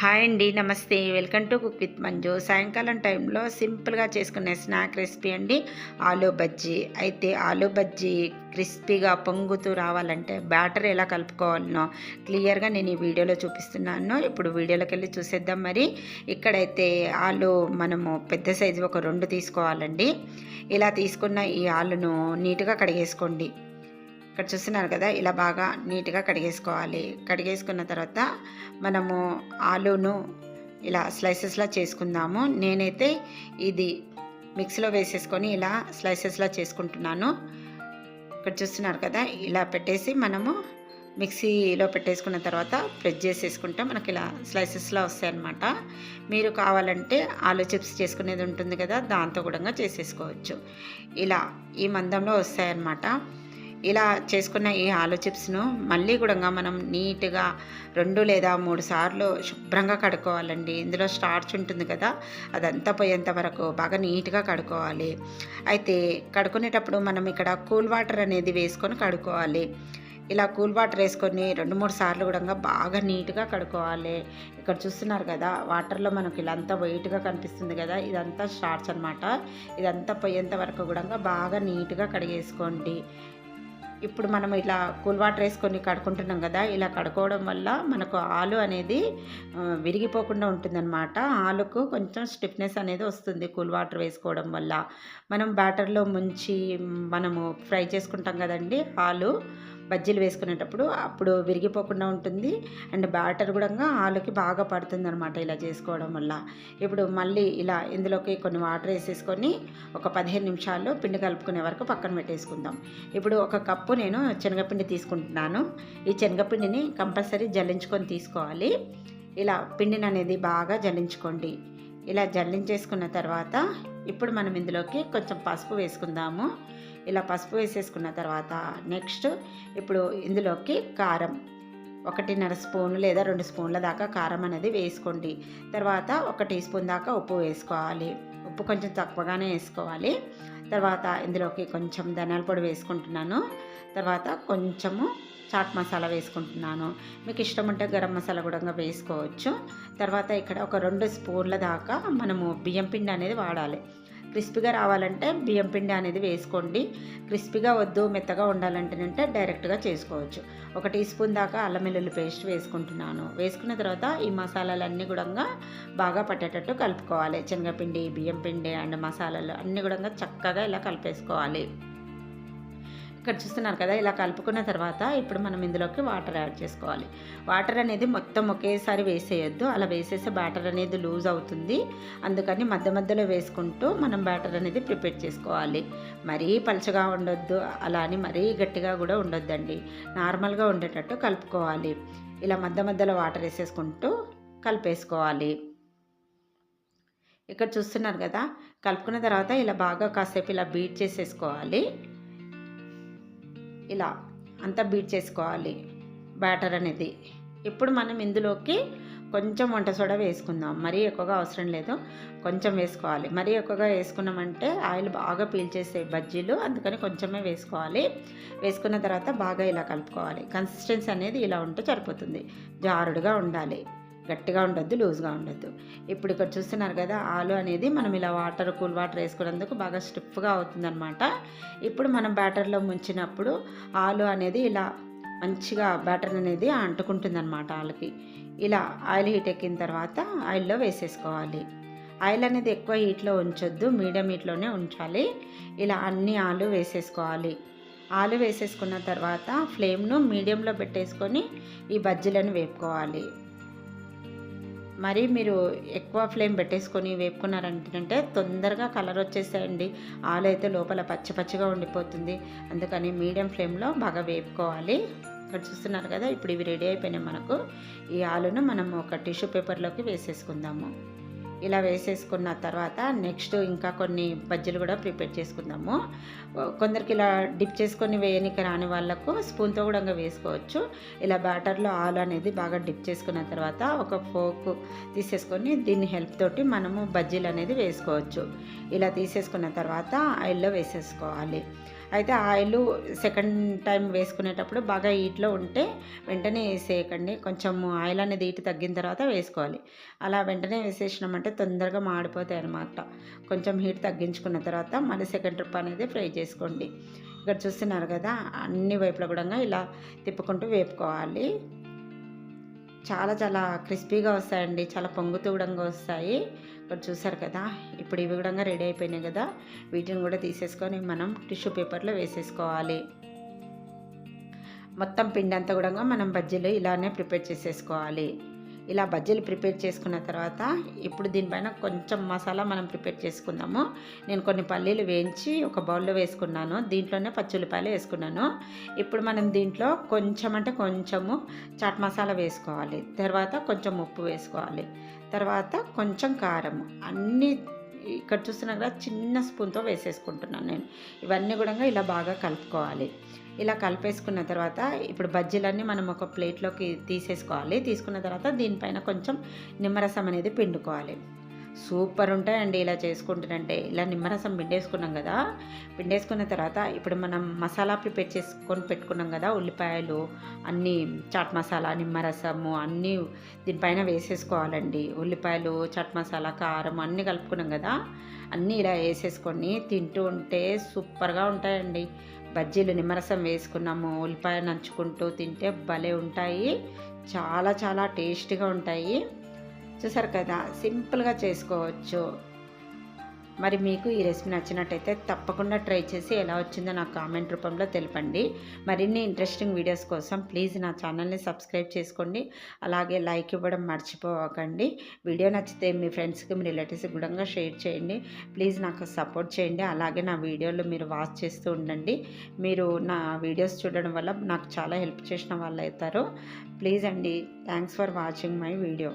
Hi అండి నమస్తే. Welcome to cook with Manju. సాయంకాలం టైంలో సింపుల్గా చేసుకునే స్నాక్ రెసిపీ అండి ఆలూ బజ్జీ. అయితే ఆలూ బజ్జీ క్రిస్పీగా పొంగుతూ రావాలంటే బ్యాటర్ ఎలా కలుపుకోవాలనో క్లియర్గా నేను ఈ వీడియోలో చూపిస్తున్నాను. ఇప్పుడు వీడియోలోకి వెళ్ళి చూసేద్దాం మరి. ఇక్కడైతే ఆలు మనము పెద్ద సైజు ఒక రెండు తీసుకోవాలండి. ఇలా తీసుకున్న ఈ ఆలును నీట్గా కడిగేసుకోండి. ఇక్కడ చూస్తున్నారు కదా ఇలా బాగా నీట్గా కడిగేసుకోవాలి. కడిగేసుకున్న తర్వాత మనము ఆలూను ఇలా స్లైసెస్లా చేసుకుందాము. నేనైతే ఇది మిక్సీలో వేసేసుకొని ఇలా స్లైసెస్లా చేసుకుంటున్నాను. ఇక్కడ చూస్తున్నారు కదా ఇలా పెట్టేసి మనము మిక్సీలో పెట్టేసుకున్న తర్వాత ప్రెస్ చేసేసుకుంటే మనకి ఇలా స్లైసెస్లా వస్తాయన్నమాట. మీరు కావాలంటే ఆలు చిప్స్ చేసుకునేది ఉంటుంది కదా దాంతో కూడా చేసేసుకోవచ్చు. ఇలా ఈ మందంలో వస్తాయన్నమాట. ఇలా చేసుకున్న ఈ ఆలు చిప్స్ను మళ్ళీ కూడా మనం నీట్గా రెండు లేదా మూడు సార్లు శుభ్రంగా కడుక్కోవాలండి. ఇందులో స్టార్చ్ ఉంటుంది కదా అదంతా పోయేంత వరకు బాగా నీట్గా కడుక్కోవాలి. అయితే కడుక్కునేటప్పుడు మనం ఇక్కడ కూల్ వాటర్ అనేది వేసుకొని కడుక్కోవాలి. ఇలా కూల్ వాటర్ వేసుకొని రెండు మూడు సార్లు కూడా బాగా నీట్గా కడుక్కోవాలి. ఇక్కడ చూస్తున్నారు కదా వాటర్లో మనకు ఇలా అంతా వెయిట్గా కనిపిస్తుంది కదా ఇదంతా స్టార్చ్ అనమాట ఇదంతా పోయేంత వరకు కూడా బాగా నీట్గా కడిగేసుకోండి. ఇప్పుడు మనం ఇలా కూల్ వాటర్ వేసుకొని కడుక్కుంటున్నాం కదా ఇలా కడుక్కోవడం వల్ల మనకు ఆలు అనేది విరిగిపోకుండా ఉంటుందన్నమాట. ఆలుకు కొంచెం స్టిఫ్నెస్ అనేది వస్తుంది కూల్ వాటర్ వేసుకోవడం వల్ల. మనం బ్యాటర్లో ముంచి మనము ఫ్రై చేసుకుంటాం కదండి ఆలు. బజ్జీలు వేసుకునేటప్పుడు అప్పుడు విరిగిపోకుండా ఉంటుంది. అండ్ బ్యాటర్ కూడా ఆలుకి బాగా పడుతుంది అనమాట ఇలా చేసుకోవడం వల్ల. ఇప్పుడు మళ్ళీ ఇలా ఇందులోకి కొన్ని వాటర్ వేసేసుకొని ఒక పదిహేను నిమిషాలు పిండి కలుపుకునే వరకు పక్కన పెట్టేసుకుందాం. ఇప్పుడు ఒక కప్పు నేను శనగపిండి తీసుకుంటున్నాను. ఈ శనగపిండిని కంపల్సరీ జల్లించుకొని తీసుకోవాలి. ఇలా పిండిని అనేది బాగా జల్లించుకోండి. ఇలా జల్లించేసుకున్న తర్వాత ఇప్పుడు మనం ఇందులోకి కొంచెం పసుపు వేసుకుందాము. ఇలా పసుపు వేసేసుకున్న తర్వాత నెక్స్ట్ ఇప్పుడు ఇందులోకి కారం. ఒకటిన్నర స్పూన్ లేదా రెండు స్పూన్ల దాకా కారం అనేది వేసుకోండి. తర్వాత ఒక టీ స్పూన్ దాకా ఉప్పు వేసుకోవాలి. ఉప్పు కొంచెం తక్కువగానే వేసుకోవాలి. తర్వాత ఇందులోకి కొంచెం ధనియాల పొడి వేసుకుంటున్నాను. తర్వాత కొంచెము చాట్ మసాలా వేసుకుంటున్నాను. మీకు ఇష్టం ఉంటే గరం మసాలా కూడా వేసుకోవచ్చు. తర్వాత ఇక్కడ ఒక రెండు స్పూన్ల దాకా మనము బియ్యం పిండి అనేది వాడాలి. క్రిస్పీగా రావాలంటే బియ్యం పిండి అనేది వేసుకోండి. క్రిస్పీగా వద్దు మెత్తగా ఉండాలంటేనంటే డైరెక్ట్గా చేసుకోవచ్చు. ఒక టీ స్పూన్ దాకా అల్లం వెల్లుల్లి పేస్ట్ వేసుకుంటున్నాను. వేసుకున్న తర్వాత ఈ మసాలాలన్నీ కూడా బాగా పట్టేటట్టు కలుపుకోవాలి. శనగపిండి బియ్యం పిండి అండ్ మసాలాలు అన్నీ కూడా చక్కగా ఇలా కలిపేసుకోవాలి. ఇక్కడ చూస్తున్నారు కదా ఇలా కలుపుకున్న తర్వాత ఇప్పుడు మనం ఇందులోకి వాటర్ యాడ్ చేసుకోవాలి. వాటర్ అనేది మొత్తం ఒకేసారి వేసేయొద్దు. అలా వేసేస్తే బ్యాటర్ అనేది లూజ్ అవుతుంది. అందుకని మధ్య మధ్యలో వేసుకుంటూ మనం బ్యాటర్ అనేది ప్రిపేర్ చేసుకోవాలి. మరీ పలచగా ఉండొద్దు. అలా అని మరీ గట్టిగా కూడా ఉండొద్దండి. నార్మల్గా ఉండేటట్టు కలుపుకోవాలి. ఇలా మధ్య మధ్యలో వాటర్ వేసేసుకుంటూ కలిపేసుకోవాలి. ఇక్కడ చూస్తున్నారు కదా కలుపుకున్న తర్వాత ఇలా బాగా కాసేపు ఇలా బీట్ చేసేసుకోవాలి. ఇలా అంతా బీట్ చేసుకోవాలి బ్యాటర్ అనేది. ఇప్పుడు మనం ఇందులోకి కొంచెం వంట సోడా వేసుకుందాం. మరీ ఎక్కువగా అవసరం లేదు. కొంచెం వేసుకోవాలి. మరీ ఎక్కువగా వేసుకున్నామంటే ఆయిల్ బాగా పీల్చేసే బజ్జీలు అందుకని కొంచెమే వేసుకోవాలి. వేసుకున్న తర్వాత బాగా ఇలా కలుపుకోవాలి. కన్సిస్టెన్సీ అనేది ఇలా ఉంటే సరిపోతుంది. జారుడుగా ఉండాలి. గట్టిగా ఉండొద్దు లూజ్గా ఉండొద్దు. ఇప్పుడు ఇక్కడ చూస్తున్నారు కదా ఆలు అనేది మనం ఇలా వాటర్ కూల్ వాటర్ వేసుకునేందుకు బాగా స్టిఫ్గా అవుతుందన్నమాట. ఇప్పుడు మనం బ్యాటర్లో ముంచినప్పుడు ఆలు అనేది ఇలా మంచిగా బ్యాటర్ అనేది అంటుకుంటుంది అనమాట ఆలుకి. ఇలా ఆయిల్ హీట్ ఎక్కిన తర్వాత ఆయిల్లో వేసేసుకోవాలి. ఆయిల్ అనేది ఎక్కువ హీట్లో ఉంచొద్దు మీడియం హీట్లోనే ఉంచాలి. ఇలా అన్ని ఆలు వేసేసుకోవాలి. ఆలు వేసేసుకున్న తర్వాత ఫ్లేమ్ను మీడియంలో పెట్టేసుకొని ఈ బజ్జీలను వేపుకోవాలి. మరి మీరు ఎక్కువ ఫ్లేమ్ పెట్టేసుకొని వేపుకున్నారంటే తొందరగా కలర్ వచ్చేసేయండి. ఆలు అయితే లోపల పచ్చి పచ్చిగా ఉండిపోతుంది. అందుకని మీడియం ఫ్లేమ్లో బాగా వేపుకోవాలి. ఇక్కడ చూస్తున్నారు కదా ఇప్పుడు ఇవి రెడీ అయిపోయినాయి మనకు. ఈ ఆలును మనం ఒక టిష్యూ పేపర్లోకి వేసేసుకుందాము. ఇలా వేసేసుకున్న తర్వాత నెక్స్ట్ ఇంకా కొన్ని బజ్జీలు కూడా ప్రిపేర్ చేసుకుందాము. కొందరికి ఇలా డిప్ చేసుకొని వేయనికి రాని వాళ్ళకు స్పూన్తో కూడా వేసుకోవచ్చు. ఇలా బ్యాటర్లో ఆలు అనేది బాగా డిప్ చేసుకున్న తర్వాత ఒక ఫోక్ తీసేసుకొని దీన్ని హెల్ప్ తోటి మనము బజ్జీలు అనేది వేసుకోవచ్చు. ఇలా తీసేసుకున్న తర్వాత ఆయిల్లో వేసేసుకోవాలి. అయితే ఆయిల్ సెకండ్ టైం వేసుకునేటప్పుడు బాగా హీట్లో ఉంటే వెంటనే వేసేయకండి. కొంచెం ఆయిల్ అనేది హీట్ తగ్గిన తర్వాత వేసుకోవాలి. అలా వెంటనే వేసేసినామంటే తొందరగా మాడిపోతాయి అనమాట కొంచెం హీట్ తగ్గించుకున్న తర్వాత మళ్ళీ సెకండ్ ట్రిప్ అనేది ఫ్రై చేసుకోండి. ఇక్కడ చూస్తున్నారు కదా అన్ని వైపుల కూడా ఇలా తిప్పుకుంటూ వేపుకోవాలి. చాలా చాలా క్రిస్పీగా వస్తాయండి. చాలా పొంగుతూ కూడా వస్తాయి. ఇక్కడ చూసారు కదా ఇప్పుడు ఇవి కూడా రెడీ అయిపోయినాయి కదా వీటిని కూడా తీసేసుకొని మనం టిష్యూ పేపర్లో వేసేసుకోవాలి. మొత్తం పిండి అంతా కూడా మనం బజ్జీలు ఇలానే ప్రిపేర్ చేసేసుకోవాలి. ఇలా బజ్జీలు ప్రిపేర్ చేసుకున్న తర్వాత ఇప్పుడు దీనిపైన కొంచెం మసాలా మనం ప్రిపేర్ చేసుకుందాము. నేను కొన్ని పల్లీలు వేయించి ఒక బౌల్లో వేసుకున్నాను. దీంట్లోనే పచ్చుల్లిపాయలు వేసుకున్నాను. ఇప్పుడు మనం దీంట్లో కొంచెం అంటే కొంచెము చాట్ మసాలా వేసుకోవాలి. తర్వాత కొంచెం ఉప్పు వేసుకోవాలి. తర్వాత కొంచెం కారం. అన్నీ ఇక్కడ చూస్తున్నా కదా చిన్న స్పూన్తో వేసేసుకుంటున్నాను నేను. ఇవన్నీ కూడా ఇలా బాగా కలుపుకోవాలి. ఇలా కలిపేసుకున్న తర్వాత ఇప్పుడు బజ్జీలన్నీ మనం ఒక ప్లేట్లోకి తీసేసుకోవాలి. తీసుకున్న తర్వాత దీనిపైన కొంచెం నిమ్మరసం అనేది పిండుకోవాలి. సూపర్ ఉంటాయండి ఇలా చేసుకుంటుంటే ఇలా నిమ్మరసం పిండేసుకున్నాం కదా. పిండేసుకున్న తర్వాత ఇప్పుడు మనం మసాలా ప్రిపేర్ చేసుకొని పెట్టుకున్నాం కదా ఉల్లిపాయలు అన్నీ చాట్ మసాలా నిమ్మరసము అన్నీ దీనిపైన వేసేసుకోవాలండి. ఉల్లిపాయలు చాట్ మసాలా కారం అన్నీ కలుపుకున్నాం కదా. అన్నీ ఇలా వేసేసుకొని తింటూ ఉంటే సూపర్గా ఉంటాయండి. బజ్జీలు నిమ్మరసం వేసుకున్నాము ఉల్లిపాయ నంచుకుంటూ తింటే భలే ఉంటాయి. చాలా చాలా టేస్టీగా ఉంటాయి. చూసారు కదా సింపుల్గా చేసుకోవచ్చు. మరి మీకు ఈ రెసిపీ నచ్చినట్టయితే తప్పకుండా ట్రై చేసి ఎలా వచ్చిందో నాకు కామెంట్ రూపంలో తెలపండి. మరిన్ని ఇంట్రెస్టింగ్ వీడియోస్ కోసం ప్లీజ్ నా ఛానల్ని సబ్స్క్రైబ్ చేసుకోండి. అలాగే లైక్ ఇవ్వడం మర్చిపోకండి. వీడియో నచ్చితే మీ ఫ్రెండ్స్కి మీ రిలేటివ్స్కి కూడా షేర్ చేయండి. ప్లీజ్ నాకు సపోర్ట్ చేయండి. అలాగే నా వీడియోలు మీరు వాచ్ చేస్తూ ఉండండి. మీరు నా వీడియోస్ చూడడం వల్ల నాకు చాలా హెల్ప్ చేసిన వాళ్ళు అవుతారు ప్లీజ్ అండి thanks for watching my video.